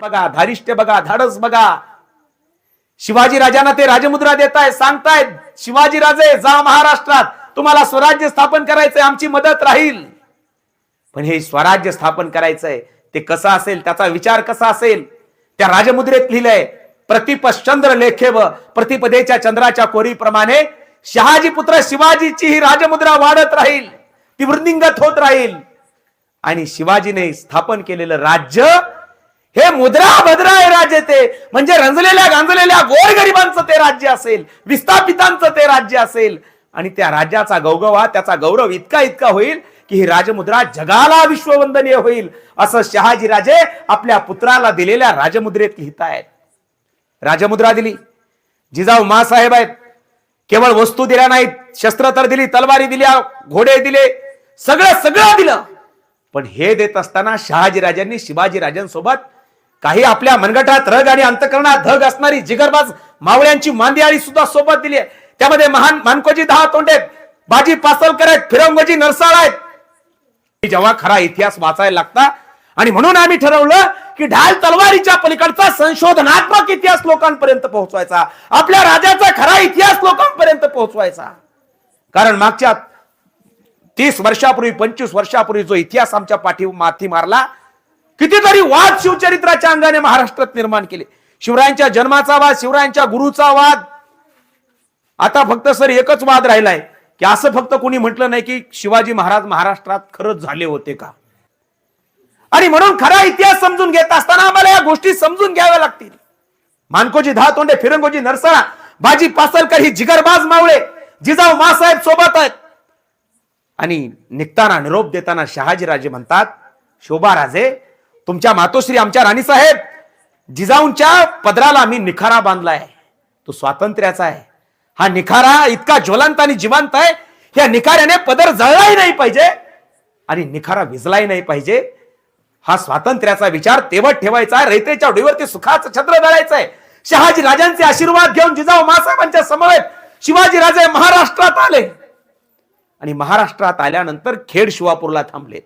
बघा धारिष्ट्य बघा धाडस बघा. शिवाजी राजांना ते राजमुद्रा देताय सांगतायत शिवाजी राजे जा महाराष्ट्रात. तुम्हाला स्वराज्य स्थापन करायचंय आमची मदत राहील. पण हे स्वराज्य स्थापन करायचंय ते कसं असेल त्याचा विचार कसा असेल त्या राजमुद्रेत लिहिलंय प्रतिपश्चंद्र लेखेव प्रतिपदेच्या चंद्राच्या कोरीप्रमाणे शहाजी पुत्र शिवाजीची ही राजमुद्रा वाढत राहील ती वृद्धिंगत होत राहील. आणि शिवाजीने स्थापन केलेलं राज्य हे मुद्रा भद्रा हे राज्य ते. म्हणजे रंजलेल्या गांजलेल्या गोरगरिबांचं ते राज्य असेल विस्थापितांचं ते राज्य असेल. आणि त्या राज्याचा गौगवा त्याचा गौरव इतका इतका होईल की ही राजमुद्रा जगाला विश्ववंदनीय होईल असं शहाजीराजे आपल्या पुत्राला दिलेल्या राजमुद्रेत लिहितायत राजमुद्रा दिली. जिजाऊ मासाहेब आहेत. केवळ वस्तू दिल्या नाहीत शस्त्र तर दिली तलवारी दिल्या घोडे दिले सगळं सगळं दिलं. पण हे देत असताना शहाजी राजांनी काही आपल्या मनगटात रग आणि अंतकरणात धग असणारी जिगरबाज मावळ्यांची मांदियाळी सुद्धा सोबत दिली आहे. त्यामध्ये महान मानकोजी दहा तोंडे आहेत, बाजी पासलकर आहेत फिरंगोजी नरसाळ आहेत. जेव्हा खरा इतिहास वाचायला लागता आणि म्हणून आम्ही ठरवलं की ढाल तलवारीच्या पलीकडचा संशोधनात्मक इतिहास लोकांपर्यंत पोहोचवायचा. आपल्या राजाचा खरा इतिहास लोकांपर्यंत पोहोचवायचा. कारण मागच्या तीस वर्षापूर्वी पंचवीस वर्षापूर्वी जो इतिहास आमच्या पाठी माथी मारला कितीतरी वाद शिवचरित्राच्या अंगाने महाराष्ट्रात निर्माण केले. शिवरायांच्या जन्माचा वाद शिवरायांच्या गुरुचा वाद. आता फक्त सर एकच वाद राहिलाय की असं फक्त कोणी म्हटलं नाही की शिवाजी महाराज महाराष्ट्रात खरंच झाले होते का? आणि म्हणून खरा इतिहास समजून घेत असताना आम्हाला या गोष्टी समजून घ्याव्या लागतील. मानकोजी दहा तोंडे फिरंगोजी नरसाळा बाजी पासलकर ही जिगरबाज मावळे जिजाऊ मासाहेब सोबत आहेत. आणि निघताना निरोप देताना शहाजीराजे म्हणतात शोभा राजे तुमच्या मातोश्री आमच्या राणीसाहेब जिजाऊंच्या पदराला आम्ही निखारा बांधलाय. तो स्वातंत्र्याचा आहे. हा निखारा इतका ज्वलंत आणि जिवंत आहे या निखाऱ्याने पदर जळलाही नाही पाहिजे आणि निखारा विजलाही नाही पाहिजे. हा स्वातंत्र्याचा विचार तेवत ठेवायचा आहे रयतेच्या डोळीवरती सुखाचं छत्र धरायचं आहे. शहाजी राजांचे आशीर्वाद घेऊन जिजाऊ मासाहेबांच्या समवेत शिवाजी राजे महाराष्ट्रात आले. आणि महाराष्ट्रात आल्यानंतर खेड शिवापूरला थांबले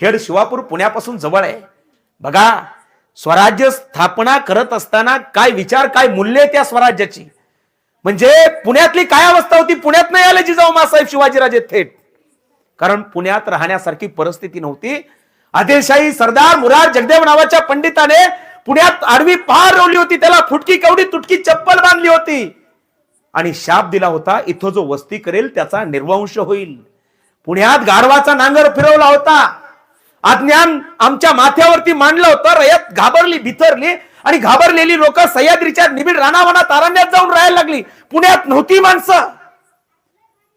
खेड शिवापूर पुण्यापासून जवळ आहे. बघा स्वराज्य स्थापना करत असताना काय विचार काय मूल्य आहे त्या स्वराज्याची? म्हणजे पुण्यातली काय अवस्था होती? पुण्यात नाही आले जिजाऊ मासाहेब शिवाजीराजे थेट. कारण पुण्यात राहण्यासारखी परिस्थिती नव्हती. आदिलशाही सरदार मुरार जगदेव नावाच्या पंडिताने पुण्यात आडवी पहार रोवली होती. त्याला फुटकी कवडी तुटकी चप्पल बांधली होती. आणि शाप दिला होता. इथं जो वस्ती करेल त्याचा निर्वंश होईल. पुण्यात गाढवाचा नांगर फिरवला होता. अज्ञान आमच्या माथ्यावरती मांडलं होतं रयत घाबरली भितरली आणि घाबरलेली लोक सह्याद्रीच्या निबिड रानावना तारांड्यात जाऊन राहायला लागली. पुण्यात नव्हती माणसं.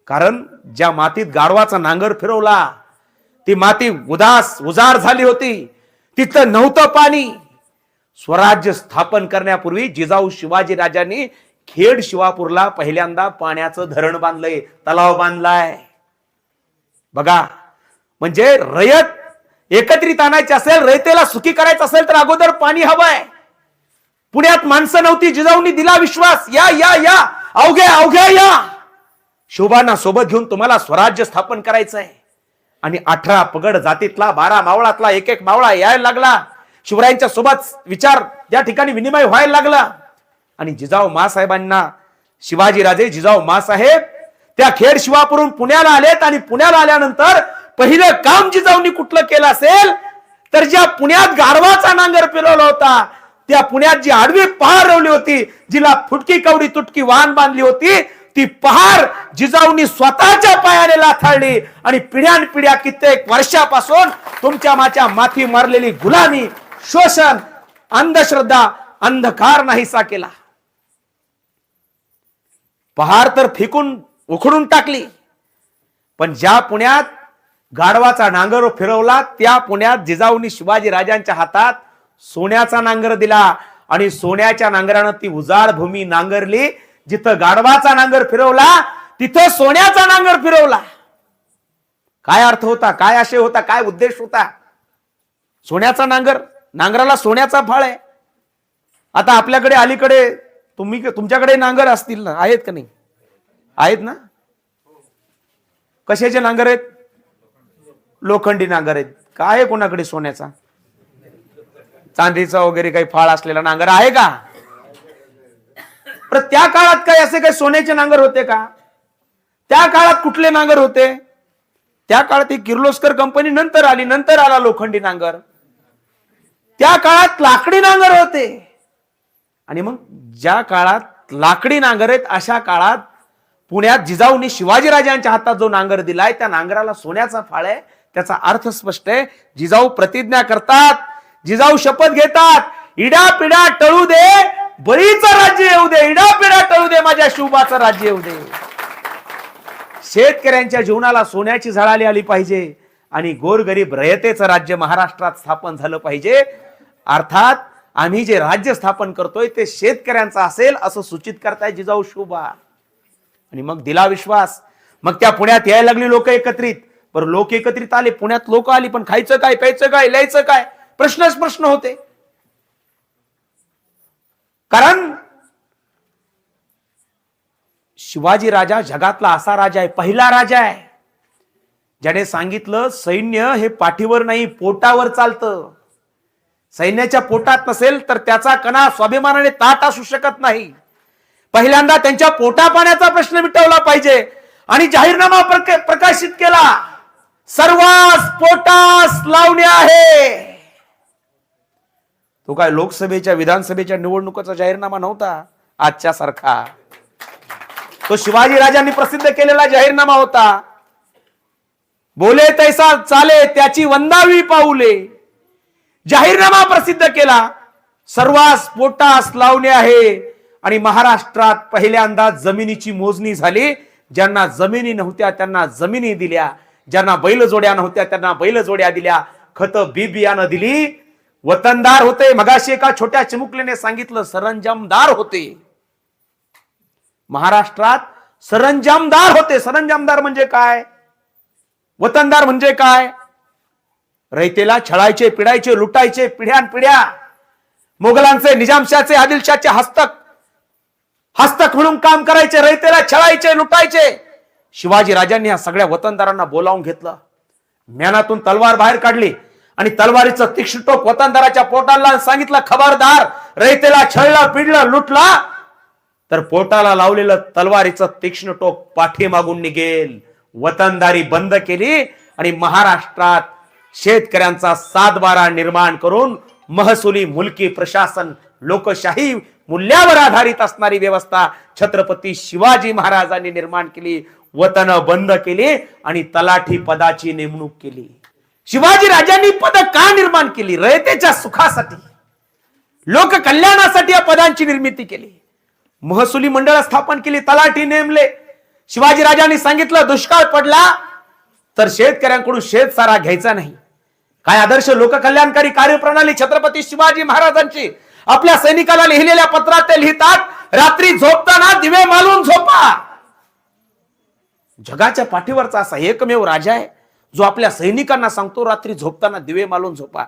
कारण ज्या मातीत गाढवाचा नांगर फिरवला ती माती उदास उजार झाली होती. तिथं नव्हतं पाणी. स्वराज्य स्थापन करण्यापूर्वी जिजाऊ शिवाजी राजांनी खेड शिवापूरला पहिल्यांदा पाण्याचं धरण बांधलंय तलाव बांधलाय. बघा म्हणजे रयत एकत्रित आणायचे असेल रयतेला सुखी करायचं असेल तर अगोदर पाणी हवंय. पुण्यात माणसं नव्हती जिजाऊंनी दिला विश्वास. या या या. अवघ्या अवघ्या या. शोभांना सोबत घेऊन तुम्हाला स्वराज्य स्थापन करायचं आहे आणि अठरा पगड जातीतला बारा मावळातला एक एक मावळा यायला लागला. शिवरायांच्या सोबत विचार या ठिकाणी विनिमय व्हायला लागला. आणि जिजाऊ मासाहेबांना शिवाजीराजे जिजाऊ मासाहेब त्या खेड शिवापुरून पुण्याला आलेत. आणि पुण्याला आल्यानंतर पहिलं काम जिजाऊनी कुठलं केलं असेल तर ज्या पुण्यात गारवाचा नांगर फिरवला होता त्या पुण्यात जी आडवी पहार रवली होती जिला फुटकी कवडी तुटकी वाहन बांधली होती ती पहार जिजाऊनी स्वतःच्या पायाने लाथाळली आणि पिढ्यान पिढ्या कित्येक वर्षापासून तुमच्या माच्या माथी मारलेली गुलामी शोषण अंधश्रद्धा अंधकार नाहीसा केला. पहार तर फेकून उखडून टाकली. पण ज्या पुण्यात गाढवाचा नांगर फिरवला त्या पुण्यात जिजाऊंनी शिवाजी राजांच्या हातात सोन्याचा नांगर दिला. आणि सोन्याच्या नांगरानं ती उजाड भूमी नांगरली. जिथं गाढवाचा नांगर फिरवला तिथं सोन्याचा नांगर फिरवला. काय अर्थ होता? काय आशय होता? काय उद्देश होता? सोन्याचा नांगर नांगराला सोन्याचा फळ आहे. आता आपल्याकडे अलीकडे तुम्ही तुमच्याकडे नांगर असतील ना? आहेत का नाही? आहेत ना? कशाचे नांगर आहेत? लोखंडी नांगर आहेत. काय आहे कोणाकडे सोन्याचा? चांदीचा वगैरे काही फाळ असलेला नांगर आहे का? पण त्या काळात काही असे काही सोन्याचे नांगर होते का? त्या काळात कुठले नांगर होते? त्या काळात ही किर्लोस्कर कंपनी नंतर आली नंतर आला लोखंडी नांगर. त्या काळात लाकडी नांगर होते. आणि मग ज्या काळात लाकडी नांगर आहेत अशा काळात पुण्यात जिजाऊनी शिवाजीराजांच्या हातात जो नांगर दिलाय त्या नांगराला सोन्याचा फाळ आहे. त्याचा अर्थ स्पष्ट आहे. जिजाऊ प्रतिज्ञा करतात. जिजाऊ शपथ घेतात. इडा पिडा टळू दे बळीच राज्य येऊ दे. इडा पिडा टळू दे माझ्या शिवबाचं राज्य येऊ दे. शेतकऱ्यांच्या जीवनाला सोन्याची झळाली आली पाहिजे आणि गोरगरीब रयतेचं राज्य महाराष्ट्रात स्थापन झालं पाहिजे. अर्थात आम्ही जे राज्य स्थापन करतोय ते शेतकऱ्यांचं असेल असं सूचित करताय जिजाऊ शोभा. आणि मग दिला विश्वास. मग त्या पुण्यात यायला लागली लोक एकत्रित. बरं लोक एकत्रित आले पुण्यात लोक आली पण खायचं काय प्यायचं काय लिहायचं काय? प्रश्नच प्रश्न होते. कारण शिवाजी राजा जगातला असा राजा आहे पहिला राजा आहे ज्याने सांगितलं सैन्य हे पाठीवर नाही पोटावर चालतं. सैन्याच्या पोटात नसेल तर त्याचा कणा स्वाभिमानाने ताट असू शकत नाही. पहिल्यांदा त्यांच्या पोटा पाण्याचा प्रश्न मिटवला पाहिजे आणि जाहीरनामा प्रकाशित केला. सर्वास पोटास लावणे आहे. तो काय लोकसभेच्या विधानसभेच्या निवडणुकीचा जाहीरनामा नव्हता? आजच्या सारखा तो शिवाजी राजांनी प्रसिद्ध केलेला जाहीरनामा होता. बोले तैसा चाले त्याची वंदावी पाऊले. जाहीरनामा प्रसिद्ध केला. सर्वास पोटास लावणे आहे. आणि महाराष्ट्रात पहिल्यांदा जमिनीची मोजणी झाली. ज्यांना जमिनी नव्हत्या त्यांना जमिनी दिल्या. ज्यांना बैलजोड्या नव्हत्या त्यांना बैलजोड्या दिल्या. खत बी बियाणं दिली. वतनदार होते. मगाशी एका छोट्या चिमुकलीने सांगितलं सरंजामदार होते. महाराष्ट्रात सरंजामदार होते. सरंजामदार म्हणजे काय? वतनदार म्हणजे काय? रयतेला छळायचे पिडायचे लुटायचे पिढ्यान पिढ्या. मोगलांचे निजामशाचे आदिलशाचे हस्तक. हस्तक म्हणून काम करायचे रयतेला छळायचे लुटायचे. शिवाजी राजांनी या सगळ्या वतनदारांना बोलावून घेतलं. म्यानातून तलवार बाहेर काढली आणि तलवारीचं तीक्ष्ण टोक वतनदाराच्या पोटाला सांगितलं खबरदार रयतेला छळला पिडलं लुटला. तर पोटाला लावलेलं तलवारीचं तीक्ष्ण टोक पाठीमागून निघेल. वतनदारी बंद केली आणि महाराष्ट्रात शेतकऱ्यांचा सातबारा निर्माण करून महसुली मुलकी प्रशासन लोकशाही मूल्यावर आधारित असणारी व्यवस्था छत्रपती शिवाजी महाराजांनी निर्माण केली वतन बंद केली आणि तलाठी पदाची नेमणूक केली. शिवाजी राजांनी पद का निर्माण केली? रयतेच्या सुखासाठी. लोक कल्याणासाठी या पदांची निर्मिती केली. महसुली मंडळ स्थापन केली तलाठी नेमले. शिवाजी राजांनी सांगितलं दुष्काळ पडला तर शेतकऱ्यांकडून शेत सारा घ्यायचा नाही. काय आदर्श लोककल्याणकारी कार्यप्रणाली छत्रपती शिवाजी महाराजांची? आपल्या सैनिकाला लिहिलेल्या पत्रात ते लिहितात रात्री झोपताना दिवे मालून झोपा. जगाच्या पाठीवरचा असा एकमेव राजा आहे जो आपल्या सैनिकांना सांगतो रात्री झोपताना दिवे मालून झोपा.